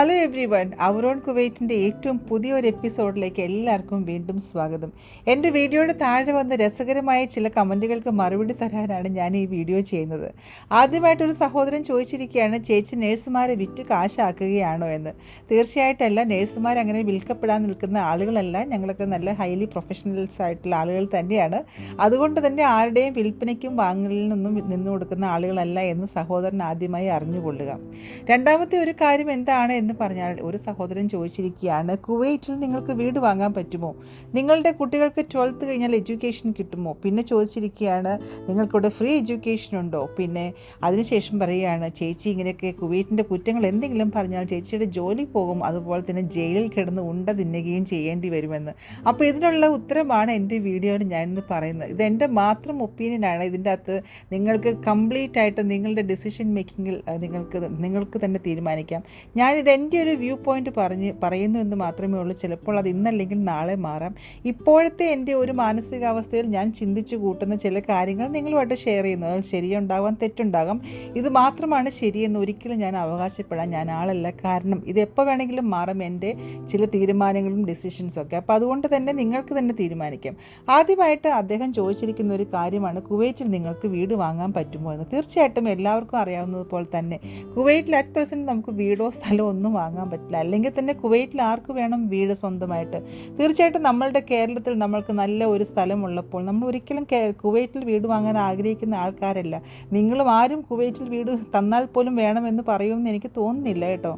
Hello everyone our own കുവൈറ്റിന്റെ ഏറ്റവും പുതിയൊരു എപ്പിസോഡിലേക്ക് എല്ലാവർക്കും വീണ്ടും സ്വാഗതം. എന്റെ വീഡിയോയുടെ താഴെ വന്ന രസകരമായ ചില കമന്റുകൾക്ക് മറുപടി തരാനാണ് ഞാൻ ഈ വീഡിയോ ചെയ്യുന്നത്. ആദ്യമായിട്ടൊരു സഹോദരൻ ചോദിച്ചിരിക്കുകയാണ് ചേച്ചി നേഴ്സുമാരെ വിറ്റ് കാശാക്കുകയാണോ എന്ന്? തീർച്ചയായിട്ടല്ല നേഴ്സുമാർ അങ്ങനെ വിൽക്കപ്പെടാൻ നിൽക്കുന്ന ആളുകളല്ല. ഞങ്ങളൊക്കെ നല്ല ഹൈലി പ്രൊഫഷണൽസ് ആയിട്ടുള്ള ആളുകൾ തന്നെയാണ്. അതുകൊണ്ട് തന്നെ ആരുടെയും വിൽപ്പനയ്ക്കും വാങ്ങലിൽ നിന്നും നിന്നു കൊടുക്കുന്ന ആളുകളല്ല എന്ന് സഹോദരൻ ആദ്യമായി അറിഞ്ഞുകൊള്ളുക. രണ്ടാമത്തെ ഒരു കാര്യം എന്താണ് എന്ന് പറഞ്ഞാൽ ഒരു സഹോദരൻ ചോദിച്ചിരിക്കുകയാണ് കുവൈറ്റിൽ നിങ്ങൾക്ക് വീട് വാങ്ങാൻ പറ്റുമോ? നിങ്ങളുടെ കുട്ടികൾക്ക് ട്വൽത്ത് കഴിഞ്ഞാൽ എഡ്യൂക്കേഷൻ കിട്ടുമോ? പിന്നെ ചോദിച്ചിരിക്കുകയാണ് നിങ്ങൾക്കിവിടെ ഫ്രീ എഡ്യൂക്കേഷൻ ഉണ്ടോ? പിന്നെ അതിനുശേഷം പറയുകയാണ് ചേച്ചി ഇങ്ങനെയൊക്കെ കുവൈറ്റിന്റെ കുറ്റങ്ങൾ എന്തെങ്കിലും പറഞ്ഞാൽ ചേച്ചിയുടെ ജോലി പോകും അതുപോലെ തന്നെ ജയിലിൽ കിടന്ന് ഉണ്ട തിന്നുകയും ചെയ്യേണ്ടി വരുമെന്ന്. അപ്പോൾ ഇതിനുള്ള ഉത്തരമാണ് എന്റെ വീഡിയോയിൽ ഞാനിന്ന് പറയുന്നത്. ഇത് എന്റെ മാത്രം ഒപ്പീനിയനാണ് ഇതിന്റെ അകത്ത് നിങ്ങൾക്ക് കംപ്ലീറ്റ് ആയിട്ട് നിങ്ങളുടെ ഡിസിഷൻ മേക്കിങ്ങിൽ നിങ്ങൾക്ക് നിങ്ങൾക്ക് തന്നെ തീരുമാനിക്കാം. ഞാനിത് എന്റെ ഒരു വ്യൂ പോയിന്റ് പറഞ്ഞ് പറയുന്നു എന്ന് മാത്രമേ ഉള്ളൂ. ചിലപ്പോൾ അത് ഇന്നല്ലെങ്കിൽ നാളെ മാറാം. ഇപ്പോഴത്തെ എന്റെ ഒരു മാനസികാവസ്ഥയിൽ ഞാൻ ചിന്തിച്ചു കൂട്ടുന്ന ചില കാര്യങ്ങൾ നിങ്ങളുമായിട്ട് ഷെയർ ചെയ്യുന്നത് അത് ശരിയുണ്ടാവാം തെറ്റുണ്ടാകാം. ഇത് മാത്രമാണ് ശരിയെന്ന് ഒരിക്കലും ഞാൻ അവകാശപ്പെടാൻ ഞാൻ ആളല്ല. കാരണം ഇത് എപ്പോൾ വേണമെങ്കിലും മാറും എന്റെ ചില തീരുമാനങ്ങളും ഡിസിഷൻസും ഒക്കെ. അപ്പോൾ അതുകൊണ്ട് തന്നെ നിങ്ങൾക്ക് തന്നെ തീരുമാനിക്കാം. ആദ്യമായിട്ട് അദ്ദേഹം ചോദിച്ചിരിക്കുന്ന ഒരു കാര്യമാണ് കുവൈറ്റിൽ നിങ്ങൾക്ക് വീട് വാങ്ങാൻ പറ്റുമോ എന്ന്. തീർച്ചയായിട്ടും എല്ലാവർക്കും അറിയാവുന്നത് പോലെ തന്നെ. കുവൈറ്റിൽ അറ്റ് പ്രസന്റ് നമുക്ക് വീടോ സ്ഥലമോ ഒന്നും വാങ്ങാൻ പറ്റില്ല. അല്ലെങ്കിൽ തന്നെ കുവൈറ്റിൽ ആർക്ക് വേണം വീട് സ്വന്തമായിട്ട്? തീർച്ചയായിട്ടും നമ്മളുടെ കേരളത്തിൽ നമ്മൾക്ക് നല്ല ഒരു സ്ഥലമുള്ളപ്പോൾ നമ്മൾ ഒരിക്കലും കുവൈറ്റിൽ വീട് വാങ്ങാൻ ആഗ്രഹിക്കുന്ന ആൾക്കാരല്ല. നിങ്ങളും ആരും കുവൈറ്റിൽ വീട് തന്നാൽ പോലും വേണമെന്ന് പറയുമെന്ന് എനിക്ക് തോന്നുന്നില്ല കേട്ടോ.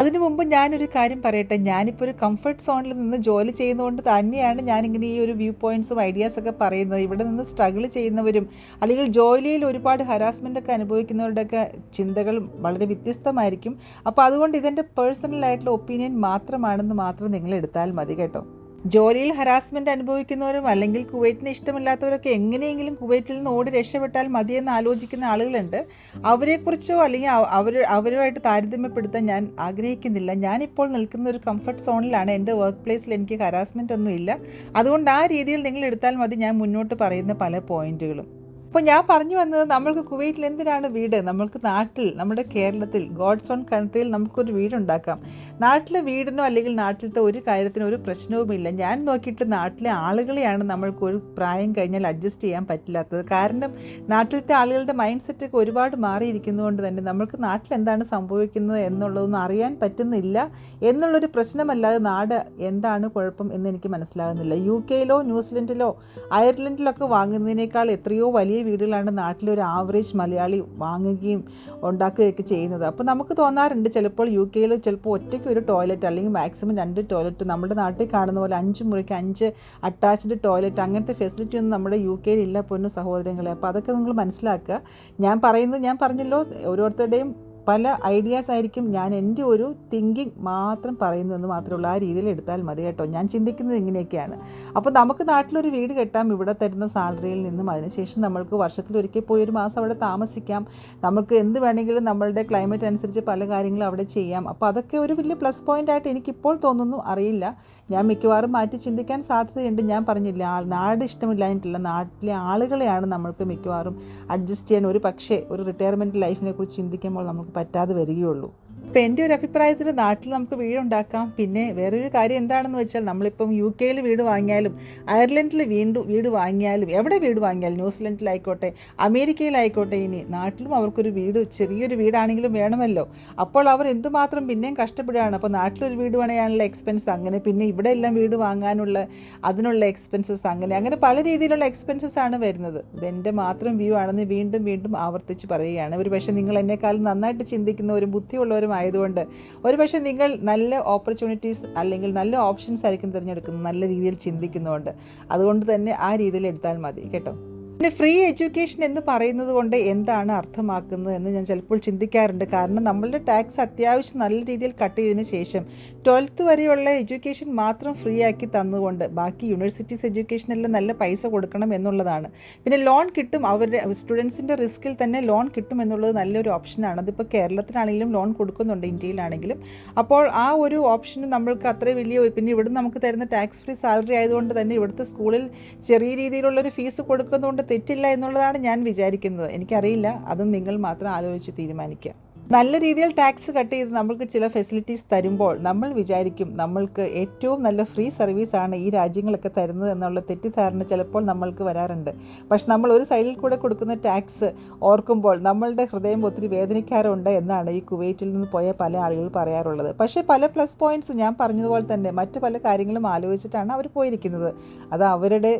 അതിനു മുമ്പ് ഞാനൊരു കാര്യം പറയട്ടെ? ഞാനിപ്പോൾ ഒരു കംഫർട്ട് സോണിൽ നിന്ന് ജോലി ചെയ്യുന്നതുകൊണ്ട് തന്നെയാണ് ഞാനിങ്ങനെ ഈ ഒരു വ്യൂ പോയിന്റ്സും ഐഡിയാസൊക്കെ പറയുന്നത്. ഇവിടെ നിന്ന് സ്ട്രഗിൾ ചെയ്യുന്നവരും അല്ലെങ്കിൽ ജോലിയിൽ ഒരുപാട് ഹരാസ്മെന്റ് ഒക്കെ അനുഭവിക്കുന്നവരുടെയൊക്കെ ചിന്തകൾ വളരെ വ്യത്യസ്തമായിരിക്കും. അപ്പോൾ അതുകൊണ്ട് ഇതെന്റെ പേഴ്സണലായിട്ടുള്ള ഒപ്പീനിയൻ മാത്രമാണെന്ന് മാത്രം നിങ്ങൾ എടുത്താൽ മതി കേട്ടോ. ജോലിയിൽ ഹരാസ്മെന്റ് അനുഭവിക്കുന്നവരും അല്ലെങ്കിൽ കുവൈറ്റിന് ഇഷ്ടമില്ലാത്തവരൊക്കെ എങ്ങനെയെങ്കിലും കുവൈറ്റിൽ നിന്ന് ഓടി രക്ഷപ്പെട്ടാൽ മതിയെന്ന് ആലോചിക്കുന്ന ആളുകളുണ്ട്. അവരെക്കുറിച്ചോ അല്ലെങ്കിൽ അവ- അവർ അവരുമായിട്ട് താരതമ്യപ്പെടുത്താൻ ഞാൻ ആഗ്രഹിക്കുന്നില്ല. ഞാനിപ്പോൾ നിൽക്കുന്ന ഒരു കംഫർട്ട് സോണിലാണ് എന്റെ വർക്ക് പ്ലേസിൽ എനിക്ക് ഹരാസ്മെന്റ് ഒന്നും ഇല്ല അതുകൊണ്ട് ആ രീതിയിൽ നിങ്ങൾ എടുത്താൽ മതി ഞാൻ മുന്നോട്ട് പറയുന്ന പല പോയിന്റുകളും അപ്പോൾ ഞാൻ പറഞ്ഞു വന്നത് നമ്മൾക്ക് കുവൈറ്റിൽ എന്തിനാണ് വീട്? നമ്മൾക്ക് നാട്ടിൽ നമ്മുടെ കേരളത്തിൽ ഗോഡ്സ് ഓൺ കൺട്രിയിൽ നമുക്കൊരു വീടുണ്ടാക്കാം. നാട്ടിലെ വീടിനോ അല്ലെങ്കിൽ നാട്ടിലത്തെ ഒരു കാര്യത്തിനോ ഒരു പ്രശ്നവുമില്ല. ഞാൻ നോക്കിയിട്ട് നാട്ടിലെ ആളുകളെയാണ് നമ്മൾക്ക് ഒരു പ്രായം കഴിഞ്ഞാൽ അഡ്ജസ്റ്റ് ചെയ്യാൻ പറ്റില്ലാത്തത്. കാരണം നാട്ടിലത്തെ ആളുകളുടെ മൈൻഡ് സെറ്റൊക്കെ ഒരുപാട് മാറിയിരിക്കുന്നതുകൊണ്ട് തന്നെ നമ്മൾക്ക് നാട്ടിൽ എന്താണ് സംഭവിക്കുന്നത് എന്നുള്ളതൊന്നും അറിയാൻ പറ്റുന്നില്ല. എന്നുള്ളൊരു പ്രശ്നമല്ലാതെ നാട് എന്താണ് കുഴപ്പം എന്ന് എനിക്ക് മനസ്സിലാകുന്നില്ല. യു കെയിലോ ന്യൂസിലൻഡിലോ അയർലൻഡിലൊക്കെ വാങ്ങുന്നതിനേക്കാൾ എത്രയോ വലിയ വീടുകളാണ് നാട്ടിലെ ഒരു ആവറേജ് മലയാളി വാങ്ങുകയും ഉണ്ടാക്കുകയൊക്കെ ചെയ്യുന്നത്. അപ്പോൾ നമുക്ക് തോന്നാറുണ്ട് ചിലപ്പോൾ യു കെയിൽ ചിലപ്പോൾ ഒറ്റയ്ക്ക് ഒരു ടോയ്ലറ്റ് അല്ലെങ്കിൽ മാക്സിമം രണ്ട് ടോയ്ലറ്റ് നമ്മുടെ നാട്ടിൽ കാണുന്ന പോലെ അഞ്ച് മുറിക്ക് അഞ്ച് അറ്റാച്ച്ഡ് ടോയ്ലറ്റ് അങ്ങനത്തെ ഫെസിലിറ്റി ഒന്നും നമ്മുടെ യു കെയിൽ ഇല്ല പൊന്നു സഹോദരങ്ങളെ. അപ്പോൾ അതൊക്കെ നിങ്ങൾ മനസ്സിലാക്കുക. ഞാൻ പറയുന്നത് ഞാൻ പറഞ്ഞല്ലോ ഓരോരുത്തരുടെയും പല ഐഡിയാസ് ആയിരിക്കും ഞാൻ എന്റെ ഒരു തിങ്കിങ് മാത്രം പറയുന്നു എന്ന് മാത്രമുള്ള ആ രീതിയിൽ എടുത്താൽ മതി കേട്ടോ. ഞാൻ ചിന്തിക്കുന്നത് ഇങ്ങനെയൊക്കെയാണ്. അപ്പോൾ നമുക്ക് നാട്ടിലൊരു വീട് കെട്ടാം. ഇവിടെ തരുന്ന സാലറിയിൽ നിന്നും അതിനുശേഷം നമ്മൾക്ക് വർഷത്തിലൊരിക്കൽ പോയി ഒരു മാസം അവിടെ താമസിക്കാം. നമുക്ക് എന്ത് വേണമെങ്കിലും നമ്മളുടെ ക്ലൈമറ്റ് അനുസരിച്ച് പല കാര്യങ്ങളും അവിടെ ചെയ്യാം. അപ്പോൾ അതൊക്കെ ഒരു വലിയ പ്ലസ് പോയിന്റ് ആയിട്ട് എനിക്കിപ്പോൾ തോന്നുന്നു. അറിയില്ല. ഞാൻ മിക്കവാറും മാറ്റി ചിന്തിക്കാൻ സാധ്യതയുണ്ട്. ഞാൻ പറഞ്ഞില്ല നാട് ഇഷ്ടമില്ലാഞ്ഞിട്ടില്ല നാട്ടിലെ ആളുകളെയാണ് നമ്മൾക്ക് മിക്കവാറും അഡ്ജസ്റ്റ് ചെയ്യാൻ ഒരു പക്ഷേ ഒരു റിട്ടയർമെന്റ് ലൈഫിനെ കുറിച്ച് ചിന്തിക്കുമ്പോൾ നമുക്ക് പറ്റാതെ വരികയുള്ളൂ. ഇപ്പം എന്റെ ഒരു അഭിപ്രായത്തിൽ നാട്ടിൽ നമുക്ക് വീടുണ്ടാക്കാം. പിന്നെ വേറൊരു കാര്യം എന്താണെന്ന് വെച്ചാൽ നമ്മളിപ്പം യു കെയിൽ വീട് വാങ്ങിയാലും അയർലൻഡിൽ വീണ്ടും വീട് വാങ്ങിയാലും എവിടെ വീട് വാങ്ങിയാലും ന്യൂസിലൻഡിലായിക്കോട്ടെ അമേരിക്കയിലായിക്കോട്ടെ ഇനി നാട്ടിലും അവർക്കൊരു വീട് ചെറിയൊരു വീടാണെങ്കിലും വേണമല്ലോ. അപ്പോൾ അവർ എന്തുമാത്രം പിന്നെയും കഷ്ടപ്പെടുകയാണ്. അപ്പോൾ നാട്ടിലൊരു വീട് പണിയാനുള്ള എക്സ്പെൻസ് അങ്ങനെ പിന്നെ ഇവിടെ എല്ലാം വീട് വാങ്ങാനുള്ള അതിനുള്ള എക്സ്പെൻസസ് അങ്ങനെ അങ്ങനെ പല രീതിയിലുള്ള എക്സ്പെൻസസ് ആണ് വരുന്നത്. ഇതെന്റെ മാത്രം വ്യൂ ആണെന്ന് വീണ്ടും വീണ്ടും ആവർത്തിച്ച് പറയുകയാണ്. ഒരു പക്ഷേ നിങ്ങൾ എന്നെക്കാളും നന്നായിട്ട് ചിന്തിക്കുന്നവരും ബുദ്ധിയുള്ളവരും ആയതുകൊണ്ട് ഒരുപക്ഷെ നിങ്ങൾ നല്ല ഓപ്പർച്യൂണിറ്റീസ് അല്ലെങ്കിൽ നല്ല ഓപ്ഷൻസ് ആയിരിക്കും തിരഞ്ഞെടുക്കുന്നത് നല്ല രീതിയിൽ ചിന്തിക്കുന്നതുകൊണ്ട്. അതുകൊണ്ട് തന്നെ ആ രീതിയിൽ എടുത്താൽ മതി കേട്ടോ? പിന്നെ ഫ്രീ എഡ്യൂക്കേഷൻ എന്ന് പറയുന്നത് കൊണ്ട് എന്താണ് അർത്ഥമാക്കുന്നത് എന്ന് ഞാൻ ചിലപ്പോൾ ചിന്തിക്കാറുണ്ട്. കാരണം നമ്മളുടെ ടാക്സ് അത്യാവശ്യം നല്ല രീതിയിൽ കട്ട് ചെയ്തതിന് ശേഷം ട്വൽത്ത് വരെയുള്ള എഡ്യൂക്കേഷൻ മാത്രം ഫ്രീ ആക്കി തന്നുകൊണ്ട് ബാക്കി യൂണിവേഴ്സിറ്റീസ് എഡ്യൂക്കേഷനെല്ലാം നല്ല പൈസ കൊടുക്കണം എന്നുള്ളതാണ്. പിന്നെ ലോൺ കിട്ടും. അവരുടെ സ്റ്റുഡൻസിന്റെ റിസ്കിൽ തന്നെ ലോൺ കിട്ടും എന്നുള്ളത് നല്ലൊരു ഓപ്ഷനാണ് അതിപ്പോൾ കേരളത്തിലാണെങ്കിലും ലോൺ കൊടുക്കുന്നുണ്ട് ഇന്ത്യയിലാണെങ്കിലും. അപ്പോൾ ആ ഒരു ഓപ്ഷന് നമ്മൾക്ക് അത്ര വലിയ പിന്നെ ഇവിടുന്ന് നമുക്ക് തരുന്ന ടാക്സ് ഫ്രീ സാലറി ആയതുകൊണ്ട് തന്നെ ഇവിടുത്തെ സ്കൂളിൽ ചെറിയ രീതിയിലുള്ളൊരു ഫീസ് കൊടുക്കുന്നതുകൊണ്ട് തെറ്റില്ല എന്നുള്ളതാണ് ഞാൻ വിചാരിക്കുന്നത്. എനിക്കറിയില്ല. അതും നിങ്ങൾ മാത്രം ആലോചിച്ച് തീരുമാനിക്കുക. നല്ല രീതിയിൽ ടാക്സ് കട്ട് ചെയ്ത് നമ്മൾക്ക് ചില ഫെസിലിറ്റീസ് തരുമ്പോൾ നമ്മൾ വിചാരിക്കും നമ്മൾക്ക് ഏറ്റവും നല്ല ഫ്രീ സർവീസാണ് ഈ രാജ്യങ്ങളൊക്കെ തരുന്നത് എന്നുള്ള തെറ്റിദ്ധാരണ ചിലപ്പോൾ നമ്മൾക്ക് വരാറുണ്ട്. പക്ഷെ നമ്മൾ ഒരു സൈഡിൽ കൂടെ കൊടുക്കുന്ന ടാക്സ് ഓർക്കുമ്പോൾ നമ്മളുടെ ഹൃദയം ഒത്തിരി വേദനിക്കാറുണ്ട് എന്നാണ് ഈ കുവൈറ്റിൽ നിന്ന് പോയ പല ആളുകൾ പറയാറുള്ളത്. പക്ഷേ പല പ്ലസ് പോയിന്റ്സ് ഞാൻ പറഞ്ഞതുപോലെ തന്നെ മറ്റു പല കാര്യങ്ങളും ആലോചിച്ചിട്ടാണ് അവർ പോയിരിക്കുന്നത്. അത് അവരുടെ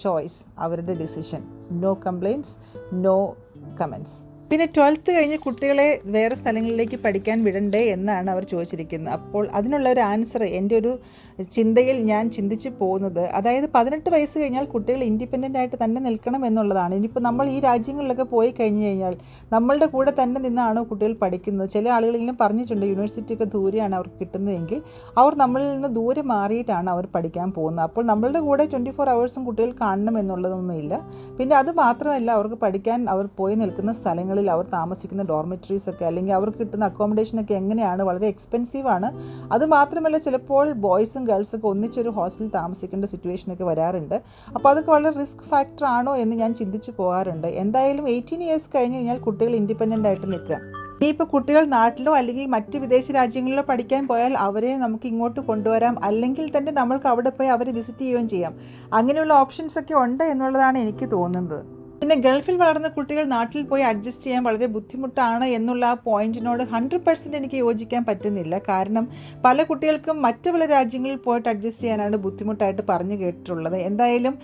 ചോയ്സ് അവരുടെ decision no complaints no comments പിന്നെ ട്വൽത്ത് കഴിഞ്ഞ് കുട്ടികളെ വേറെ സ്ഥലങ്ങളിലേക്ക് പഠിക്കാൻ വിടണ്ടേ എന്നാണ് അവർ ചോദിച്ചിരിക്കുന്നത്. അപ്പോൾ അതിനുള്ള ഒരു ആൻസർ എന്റെ ഒരു ചിന്തയിൽ ഞാൻ ചിന്തിച്ചു പോകുന്നത്. അതായത് പതിനെട്ട് വയസ്സ് കഴിഞ്ഞാൽ കുട്ടികൾ ഇൻഡിപെൻഡന്റ് ആയിട്ട് തന്നെ നിൽക്കണം എന്നുള്ളതാണ്. ഇനിയിപ്പോൾ നമ്മൾ ഈ രാജ്യങ്ങളിലൊക്കെ പോയി കഴിഞ്ഞു കഴിഞ്ഞാൽ നമ്മളുടെ കൂടെ തന്നെ നിന്നാണ് കുട്ടികൾ പഠിക്കുന്നത്. ചില ആളുകളെങ്കിലും പറഞ്ഞിട്ടുണ്ട് യൂണിവേഴ്സിറ്റിയൊക്കെ ദൂരെയാണ് അവർക്ക് കിട്ടുന്നതെങ്കിൽ അവർ നമ്മളിൽ നിന്ന് ദൂരെ മാറിയിട്ടാണ് അവർ പഠിക്കാൻ പോകുന്നത്. അപ്പോൾ നമ്മളുടെ കൂടെ ട്വന്റി ഫോർ അവേഴ്സും കുട്ടികൾ കാണണം എന്നുള്ളതൊന്നുമില്ല പിന്നെ അത് മാത്രമല്ല അവർക്ക് പഠിക്കാൻ അവർ പോയി നിൽക്കുന്ന സ്ഥലങ്ങളിൽ അവർ താമസിക്കുന്ന ഡോർമെറ്ററീസ് ഒക്കെ അല്ലെങ്കിൽ അവർക്ക് കിട്ടുന്ന അക്കോമഡേഷൻ ഒക്കെ എങ്ങനെയാണ്? വളരെ എക്സ്പെൻസീവ് ആണ്. അത് മാത്രമല്ല ചിലപ്പോൾ ബോയ്സും ഗേൾസൊക്കെ ഒന്നിച്ചൊരു ഹോസ്റ്റലിൽ താമസിക്കേണ്ട സിറ്റുവേഷനൊക്കെ വരാറുണ്ട്. അപ്പോൾ അതൊക്കെ വളരെ റിസ്ക് ഫാക്ടർ ആണോ എന്ന് ഞാൻ ചിന്തിച്ച് പോകാറുണ്ട്. എന്തായാലും എയ്റ്റീൻ ഇയേഴ്സ് കഴിഞ്ഞ് കഴിഞ്ഞാൽ കുട്ടികൾ ഇൻഡിപെൻഡന്റ് ആയിട്ട് നിൽക്കുക. ഇനിയിപ്പോൾ കുട്ടികൾ നാട്ടിലോ അല്ലെങ്കിൽ മറ്റ് വിദേശ രാജ്യങ്ങളിലോ പഠിക്കാൻ പോയാൽ അവരെ നമുക്ക് ഇങ്ങോട്ട് കൊണ്ടുവരാം. അല്ലെങ്കിൽ തന്നെ നമ്മൾക്ക് അവിടെ പോയി അവരെ വിസിറ്റ് ചെയ്യുകയും ചെയ്യാം. അങ്ങനെയുള്ള ഓപ്ഷൻസ് ഒക്കെ ഉണ്ട് എന്നുള്ളതാണ് എനിക്ക് തോന്നുന്നത്. പിന്നെ ഗൾഫിൽ വളർന്ന കുട്ടികൾ നാട്ടിൽ പോയി അഡ്ജസ്റ്റ് ചെയ്യാൻ വളരെ ബുദ്ധിമുട്ടാണ് എന്നുള്ള ആ പോയിന്റിനോട് ഹൺഡ്രഡ് പെർസെന്റ് എനിക്ക് യോജിക്കാൻ പറ്റുന്നില്ല. കാരണം പല കുട്ടികൾക്കും മറ്റു പല രാജ്യങ്ങളിൽ പോയിട്ട് അഡ്ജസ്റ്റ് ചെയ്യാനാണ് ബുദ്ധിമുട്ടായിട്ട് പറഞ്ഞു കേട്ടിട്ടുള്ളത്. എന്തായാലും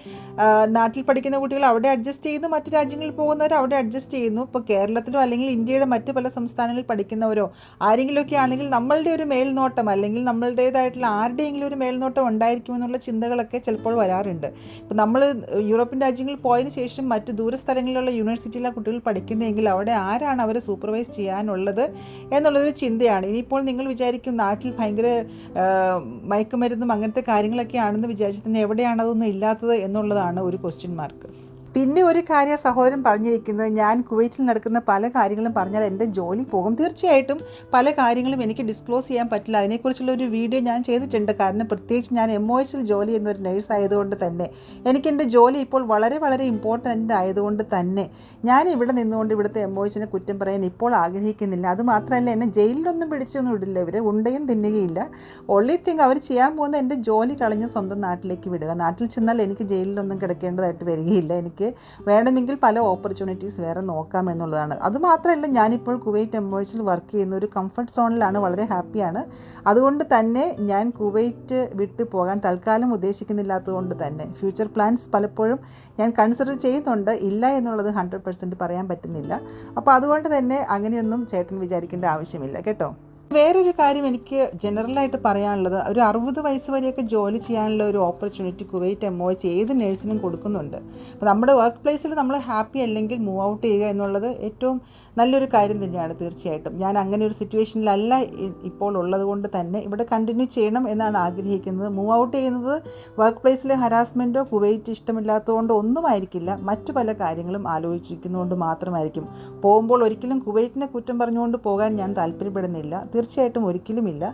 നാട്ടിൽ പഠിക്കുന്ന കുട്ടികൾ അവിടെ അഡ്ജസ്റ്റ് ചെയ്യുന്നു മറ്റു രാജ്യങ്ങളിൽ പോകുന്നവർ അവിടെ അഡ്ജസ്റ്റ് ചെയ്യുന്നു. ഇപ്പോൾ കേരളത്തിലോ അല്ലെങ്കിൽ ഇന്ത്യയുടെ മറ്റു പല സംസ്ഥാനങ്ങളിൽ പഠിക്കുന്നവരോ ആരെങ്കിലുമൊക്കെ ആണെങ്കിൽ നമ്മളുടെ ഒരു മേൽനോട്ടം അല്ലെങ്കിൽ നമ്മളുടേതായിട്ടുള്ള ആരുടെയെങ്കിലും ഒരു മേൽനോട്ടം ഉണ്ടായിരിക്കുമെന്നുള്ള ചിന്തകളൊക്കെ ചിലപ്പോൾ വരാറുണ്ട്. ഇപ്പോൾ നമ്മൾ യൂറോപ്യൻ രാജ്യങ്ങളിൽ പോയതിനു ശേഷം മറ്റ് ദൂരസ്ഥലങ്ങളിലുള്ള യൂണിവേഴ്സിറ്റിയിലെ കുട്ടികൾ പഠിക്കുന്നതെങ്കിൽ അവിടെ ആരാണ് അവരെ സൂപ്പർവൈസ് ചെയ്യാനുള്ളത് എന്നുള്ളൊരു ചിന്തയാണ്. ഇനിയിപ്പോൾ നിങ്ങൾ വിചാരിക്കും നാട്ടിൽ ഭയങ്കര മയക്കുമരുന്നും അങ്ങനത്തെ കാര്യങ്ങളൊക്കെ ആണെന്ന് വിചാരിച്ചു തന്നെ എവിടെയാണ് അതൊന്നും ഇല്ലാത്തത് എന്നുള്ളതാണ് ഒരു ക്വസ്റ്റ്യൻ മാർക്ക് പിന്നെ ഒരു കാര്യം സഹോദരൻ പറഞ്ഞിരിക്കുന്നത് ഞാൻ കുവൈറ്റിൽ നടക്കുന്ന പല കാര്യങ്ങളും പറഞ്ഞാൽ എന്റെ ജോലി പോകും. തീർച്ചയായിട്ടും പല കാര്യങ്ങളും എനിക്ക് ഡിസ്ക്ലോസ് ചെയ്യാൻ പറ്റില്ല. അതിനെക്കുറിച്ചുള്ള ഒരു വീഡിയോ ഞാൻ ചെയ്തിട്ടുണ്ട്. കാരണം പ്രത്യേകിച്ച് ഞാൻ എം ഒ എസിൽ ജോലി ചെയ്യുന്ന നേഴ്സ് ആയതുകൊണ്ട് തന്നെ. എനിക്ക് എന്റെ ജോലി ഇപ്പോൾ വളരെ വളരെ ഇമ്പോർട്ടന്റ് ആയതുകൊണ്ട് തന്നെ. ഞാൻ ഇവിടെ നിന്നുകൊണ്ട് ഇവിടുത്തെ എം ഒ എസിനെ കുറ്റം പറയാൻ ഇപ്പോൾ ആഗ്രഹിക്കുന്നില്ല. അതുമാത്രമല്ല എന്നെ ജയിലിലൊന്നും പിടിച്ചൊന്നും ഇടില്ല ഇവർ ഉണ്ടയും തിന്നുകയില്ല. ഓൺലി തിങ് അവർ ചെയ്യാൻ പോകുന്ന എന്റെ ജോലി കളഞ്ഞ് സ്വന്തം നാട്ടിലേക്ക് വിടുക. നാട്ടിൽ ചെന്നാൽ എനിക്ക് ജയിലിലൊന്നും കിടക്കേണ്ടതായിട്ട് വരികയില്ല. എനിക്ക് വേണമെങ്കിൽ പല ഓപ്പർച്യൂണിറ്റീസ് വേറെ നോക്കാം എന്നുള്ളതാണ്. അതുമാത്രമല്ല ഞാനിപ്പോൾ കുവൈറ്റ് എംബോയ്സിൽ വർക്ക് ചെയ്യുന്ന ഒരു കംഫർട്ട് സോണിലാണ് വളരെ ഹാപ്പിയാണ് അതുകൊണ്ട് തന്നെ ഞാൻ കുവൈറ്റ് വിട്ട് പോകാൻ തൽക്കാലം ഉദ്ദേശിക്കുന്നില്ലാത്തതുകൊണ്ട് തന്നെ ഫ്യൂച്ചർ പ്ലാൻസ് പലപ്പോഴും ഞാൻ കൺസിഡർ ചെയ്യുന്നുണ്ട്. ഇല്ല എന്നുള്ളത് ഹൺഡ്രഡ് പെർസെന്റ് പറയാൻ പറ്റുന്നില്ല. അപ്പോൾ അതുകൊണ്ട് തന്നെ അങ്ങനെയൊന്നും ചേട്ടൻ വിചാരിക്കേണ്ട ആവശ്യമില്ല. കേട്ടോ? വേറൊരു കാര്യം എനിക്ക് ജനറലായിട്ട് പറയാനുള്ളത്. ഒരു അറുപത് വയസ്സ് വരെയൊക്കെ ജോലി ചെയ്യാനുള്ള ഒരു opportunity Kuwait M O H ഏത് നഴ്സിനും കൊടുക്കുന്നുണ്ട്. അപ്പോൾ നമ്മുടെ വർക്ക് പ്ലേസിൽ നമ്മൾ ഹാപ്പി അല്ലെങ്കിൽ മൂവ് ഔട്ട് ചെയ്യുക എന്നുള്ളത് ഏറ്റവും നല്ലൊരു കാര്യം തന്നെയാണ് തീർച്ചയായിട്ടും. ഞാൻ അങ്ങനെ ഒരു സിറ്റുവേഷനിലല്ല ഇപ്പോൾ ഉള്ളത് കൊണ്ട് തന്നെ ഇവിടെ കണ്ടിന്യൂ ചെയ്യണം എന്നാണ് ആഗ്രഹിക്കുന്നത്. മൂവ് ഔട്ട് ചെയ്യുന്നത് വർക്ക് പ്ലേസിലെ ഹരാസ്മെന്റോ കുവൈറ്റ് ഇഷ്ടമില്ലാത്തതുകൊണ്ടോ ഒന്നും ആയിരിക്കില്ല മറ്റു പല കാര്യങ്ങളും ആലോചിക്കുന്നതുകൊണ്ട് മാത്രമായിരിക്കും. പോകുമ്പോൾ ഒരിക്കലും കുവൈറ്റിനെ കുറ്റം പറഞ്ഞുകൊണ്ട് പോകാൻ ഞാൻ താല്പര്യപ്പെടുന്നില്ല. തീർച്ചയായിട്ടും ഒരിക്കലുമില്ല.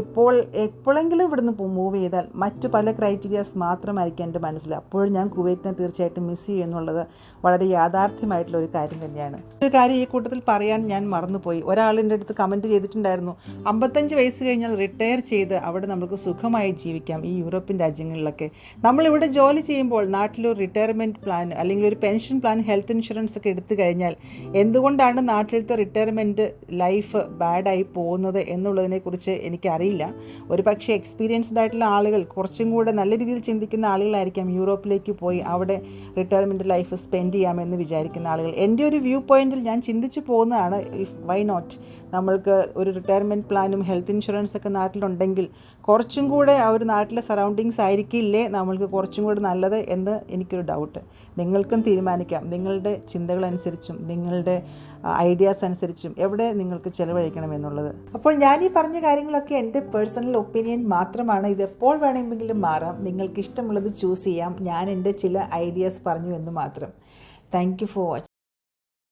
ഇപ്പോൾ എപ്പോഴെങ്കിലും ഇവിടുന്ന് മൂവ് ചെയ്താൽ മറ്റു പല ക്രൈറ്റീരിയാസ് മാത്രമായിരിക്കും എന്റെ മനസ്സിൽ. അപ്പോഴും ഞാൻ കുവൈറ്റിനെ തീർച്ചയായിട്ടും മിസ് ചെയ്യും എന്നുള്ളത് വളരെ യാഥാർത്ഥ്യമായിട്ടുള്ള ഒരു കാര്യം തന്നെയാണ്. ഒരു കാര്യം ഈ കൂട്ടത്തിൽ പറയാൻ ഞാൻ മറന്നുപോയി. ഒരാളിന്റെ അടുത്ത് കമന്റ് ചെയ്തിട്ടുണ്ടായിരുന്നു. അമ്പത്തഞ്ച് വയസ്സ് കഴിഞ്ഞാൽ റിട്ടയർ ചെയ്ത് അവിടെ നമുക്ക് സുഖമായി ജീവിക്കാം ഈ യൂറോപ്യൻ രാജ്യങ്ങളിലൊക്കെ. നമ്മളിവിടെ ജോലി ചെയ്യുമ്പോൾ നാട്ടിലൊരു റിട്ടയർമെന്റ് പ്ലാൻ അല്ലെങ്കിൽ ഒരു പെൻഷൻ പ്ലാൻ ഹെൽത്ത് ഇൻഷുറൻസ് ഒക്കെ എടുത്തു കഴിഞ്ഞാൽ എന്തുകൊണ്ടാണ് നാട്ടിലത്തെ റിട്ടയർമെന്റ് ലൈഫ് ബാഡായി പോകുന്നത് എന്നുള്ളതിനെക്കുറിച്ച് എനിക്കറിയില്ല. ഒരു പക്ഷേ എക്സ്പീരിയൻസ്ഡ് ആയിട്ടുള്ള ആളുകൾ കുറച്ചും കൂടെ നല്ല രീതിയിൽ ചിന്തിക്കുന്ന ആളുകളായിരിക്കാം യൂറോപ്പിലേക്ക് പോയി അവിടെ റിട്ടയർമെന്റ് ലൈഫ് സ്പെൻഡ് ചെയ്യാമെന്ന് വിചാരിക്കുന്ന ആളുകൾ. എന്റെ ഒരു വ്യൂ പോയിന്റിൽ ഞാൻ ചിന്തിച്ച് പോകുന്നതാണ് ഇഫ് വൈ നോട്ട് നമ്മൾക്ക് ഒരു റിട്ടയർമെന്റ് പ്ലാനും ഹെൽത്ത് ഇൻഷുറൻസ് ഒക്കെ നാട്ടിലുണ്ടെങ്കിൽ കുറച്ചും കൂടെ ആ ഒരു നാട്ടിലെ സറൗണ്ടിങ്സ് ആയിരിക്കില്ലേ നമ്മൾക്ക് കുറച്ചും കൂടെ നല്ലത് എന്ന് എനിക്കൊരു ഡൗട്ട് നിങ്ങൾക്കും തീരുമാനിക്കാം. നിങ്ങളുടെ ചിന്തകളനുസരിച്ചും നിങ്ങളുടെ ഐഡിയാസ് അനുസരിച്ചും എവിടെ നിങ്ങൾക്ക് ചിലവഴിക്കണം എന്നുള്ളത്. അപ്പോൾ ഞാൻ ഈ പറഞ്ഞ കാര്യങ്ങളൊക്കെ എന്റെ പേഴ്സണൽ ഒപ്പീനിയൻ മാത്രമാണ്. ഇത് എപ്പോൾ വേണമെങ്കിലും മാറാം. നിങ്ങൾക്ക് ഇഷ്ടമുള്ളത് ചൂസ് ചെയ്യാം. ഞാൻ എന്റെ ചില ഐഡിയാസ് പറഞ്ഞു എന്ന് മാത്രം. Thank you for watching